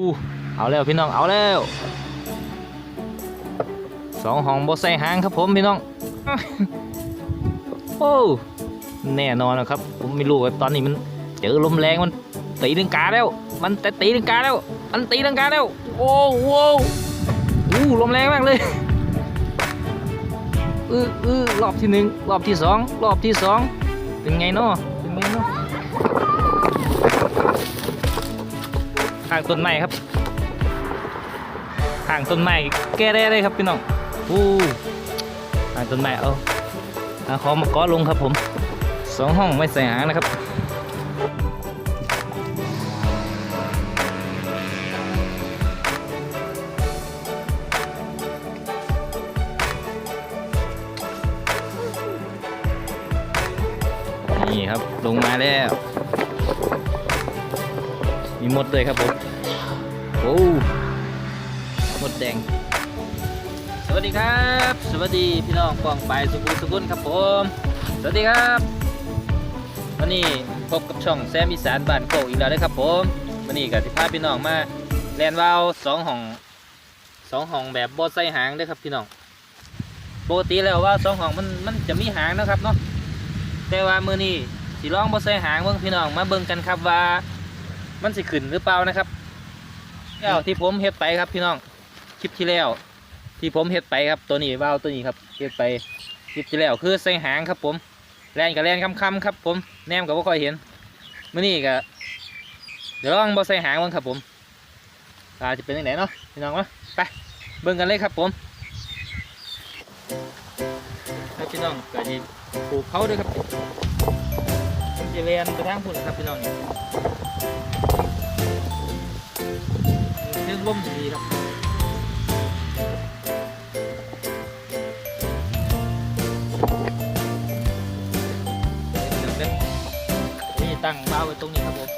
อู้เอาแล้วพี่น้องเอาแล้วสองห้องบอใส่หางครับผมพี่น้อง โอ้แน่นอนนะครับ ผมไม่รู้ว่าตอนนี้มันเจอลมแรงมันตีลังกาแล้ว มันแต่ตีลังกาแล้ว มันตีลังกาแล้ว โอ้โหอู้ลมแรงมากเลยอืออือรอบที่หนึ่งรอบที่สองรอบที่สองเป็นไงเนาะเป็นไงเนาะ ข้างต้นไม้ครับข้างต้นไม้แก้ได้เลยครับพี่น้องอู้ข้างต้นไม้เอาเอาขอมาก้อลงครับผมสองห้องไม่ใส่หางนะครับนี่ครับลงมาแล้ว มีมดเลยครับผมโอ้มดแดง สวัสดีครับ สวัสดีพี่น้องกองไปสุขุสุขุนครับผม สวัสดีครับวันนี้พบกับช่องแซมอีสานบ้านโกกอีกแล้วนะครับผมวันนี้กับที่พาพี่น้องมาแลนวาวสองห้องสองห้องแบบบอใส่หางด้วยครับพี่น้องปกติแล้วว่าสองห้องมันมันจะมีหางนะครับเนาะแต่ว่ามือนี้สิลองบ่ใส่หางเบิ่งพี่น้องมาเบิ่งกันครับว่า มันสิขึ้นหรือเปล่านะครับแล้วที่ผมเฮ็ดไปครับพี่น้องคลิปที่แล้ว ที่ผมเฮ็ดไปครับตัวนี้ว่าวตัวนี้ครับเฮ็ดไปคลิปที่แล้วคือใส่หางครับ ผมแลนกับแลนคำๆครับ ผมแนมกับบ่ค่อยเห็นมื้อนี้ก็เดี๋ยวลองบ่ใส่หางเบิ่งครับผมอาจะเป็นจังไดเนาะพี่น้องเนาะไปเบิ่งกันเลยครับผมให้พี่น้องก็สิปลูกเขาด้วยครับจะเรียนไปทางพุ่นครับพี่น้องนี่ เรื่องร่มดีครับเดี๋ยวๆนี่ตั้งบ้าไว้ตรงนี้ครับผม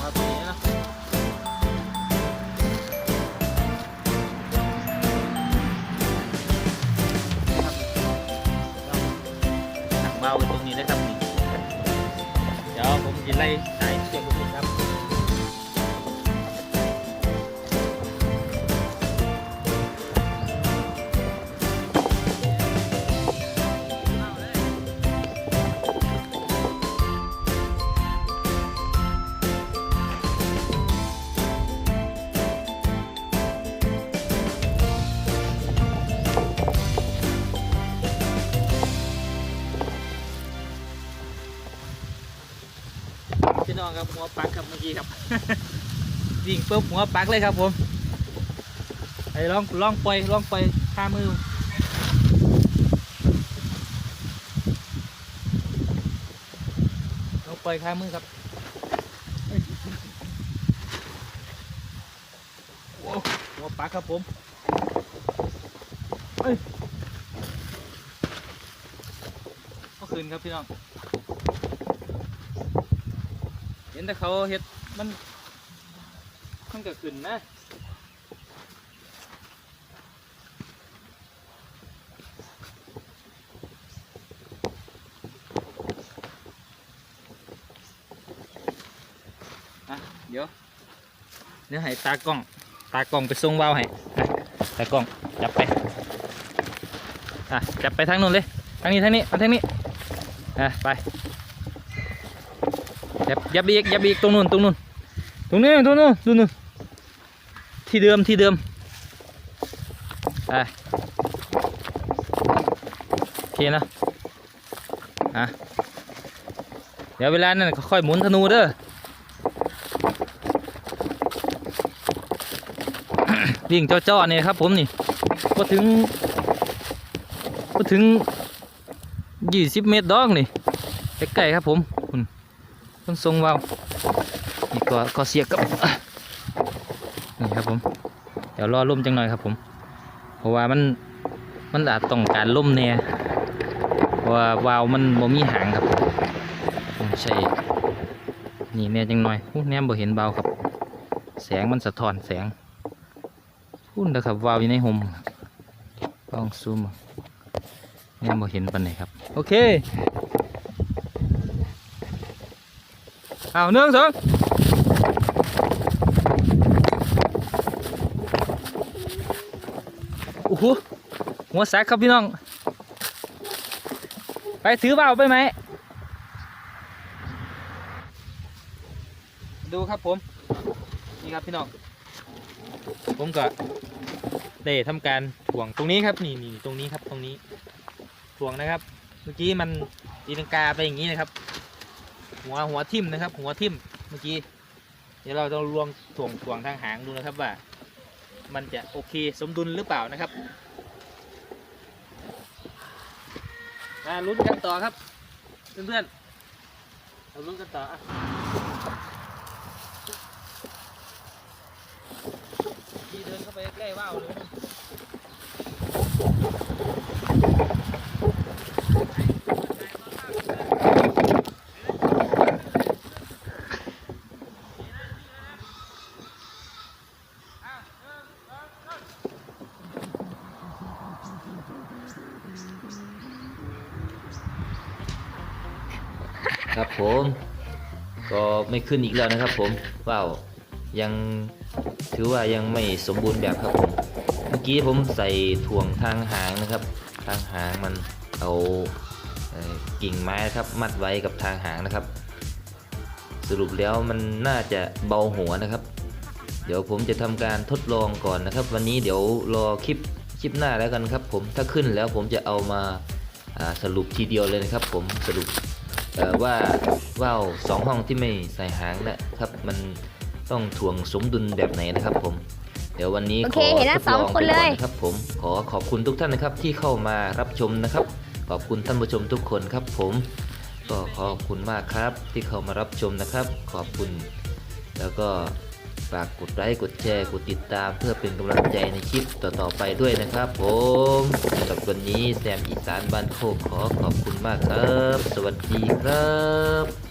มาตรงนี้นะตั้งบ้าไว้ตรงนี้นะครับนี่เดี๋ยว ผมยินไล่ใช่เสียงบุญครับ น้องครับหัวปักครับเมื่อกี้ครับ วิ่งปุ๊บหัวปักเลยครับผมไอ้ลองลองปล่อยลองปล่อยข้ามือลองปล่อยข้ามือครับหัวปักครับผมเอ้ยก็คืนครับพี่น้อง เห็นแต่เขาเฮ็ดมันมันก็ขึ้นนะอะเดี๋ยวเดี๋ยวให้ตากล้อง ตากล้องไปส่งวาวให้ตากล้องจับไปอะจับไปทางนู้นเลยทางนี้ทางนี้มาทางนี้อะไป ยับยับอีกยับอีกตรงนู้นตรงนู้นตรงนี้ตรงนู้นตรงนู้นที่เดิมที่เดิมอะโอเคนะอะเดี๋ยวเวลานั้นค่อยหมุนธนูเด้อวิ่งเจ้าๆเนี่ยครับผมนี่ก็ถึงก็ถึงยี่สิบเมตรดอกนี่ใกล้ๆครับผม ต้องทรงวาวนี่ก็ก็เสียกับนี่ครับผม เดี๋ยวรอล่มจังหน่อยครับผม เพราะว่ามันมันอาจต้องการล่มแน่เพราะว่าวาวมันบ่มีหางครับผมใช่นี่แน่จังหน่อยอู้แนมบ่เห็นเบาครับ แสงมันสะท้อนแสงพุ่นนะครับวาวอยู่ในห่มลองซูมเอาแนมบ่เห็นปันไหนครับ โอเค เอาหนึ่งสองโอ้โหหัวสักครับพี่น้อง ไปถือเบาไปไหม ดูครับผม นี่ครับพี่น้อง ผมก็ได้ทำการถ่วงตรงนี้ครับนี่นี่ตรงนี้ครับตรงนี้ถ่วงนะครับ เมื่อกี้มันตีลังกาไปอย่างนี้นะครับ หัวหัวทิ่มนะครับ หัวทิ่มเมื่อกี้ เดี๋ยวเราจะลวงถ่วงถ่วงทางหางดูนะครับว่า มันจะโอเคสมดุลหรือเปล่านะครับมาลุ้นกันต่อครับ เพื่อนๆเราลุ้นกันต่ออะพี่เดินเข้าไปใกล้ว่าวเลย ครับผมก็ไม่ขึ้นอีกแล้วนะครับผมว้าวยังถือว่ายังไม่สมบูรณ์แบบครับผมเมื่อกี้ผมใส่ถ่วงทางหางนะครับ ทางหางมันเอากิ่งไม้นะครับมัดไว้กับทางหางนะครับ สรุปแล้วมันน่าจะเบาหัวนะครับ เดี๋ยวผมจะทำการทดลองก่อนนะครับ วันนี้เดี๋ยวรอคลิปคลิปหน้าแล้วกันครับ ผมถ้าขึ้นแล้วผมจะเอามาสรุปทีเดียวเลยนะครับ ผมสรุป ว่าว่าวสองห้องที่ไม่ใส่หางนะครับ มันต้องถ่วงสมดุลแบบไหนนะครับผม เดี๋ยววันนี้โอขเคอเห็นแล้วทดลองสองคนไปก่เลยนะครับผมขอขอบคุณทุกท่านนะครับที่เข้ามารับชมนะครับ ขอบคุณท่านผู้ชมทุกคนครับผม ก็ขอบคุณมากครับที่เข้ามารับชมนะครับ ขอบคุณ แล้วก็ ฝากกดไลค์กดแชร์กดติดตาม เพื่อเป็นกำลังใจในคลิปต่อๆไปด้วยนะครับ ผมสำหรับวันนี้แซมอีสานบ้านโคกขอขอบคุณมากครับ สวัสดีครับ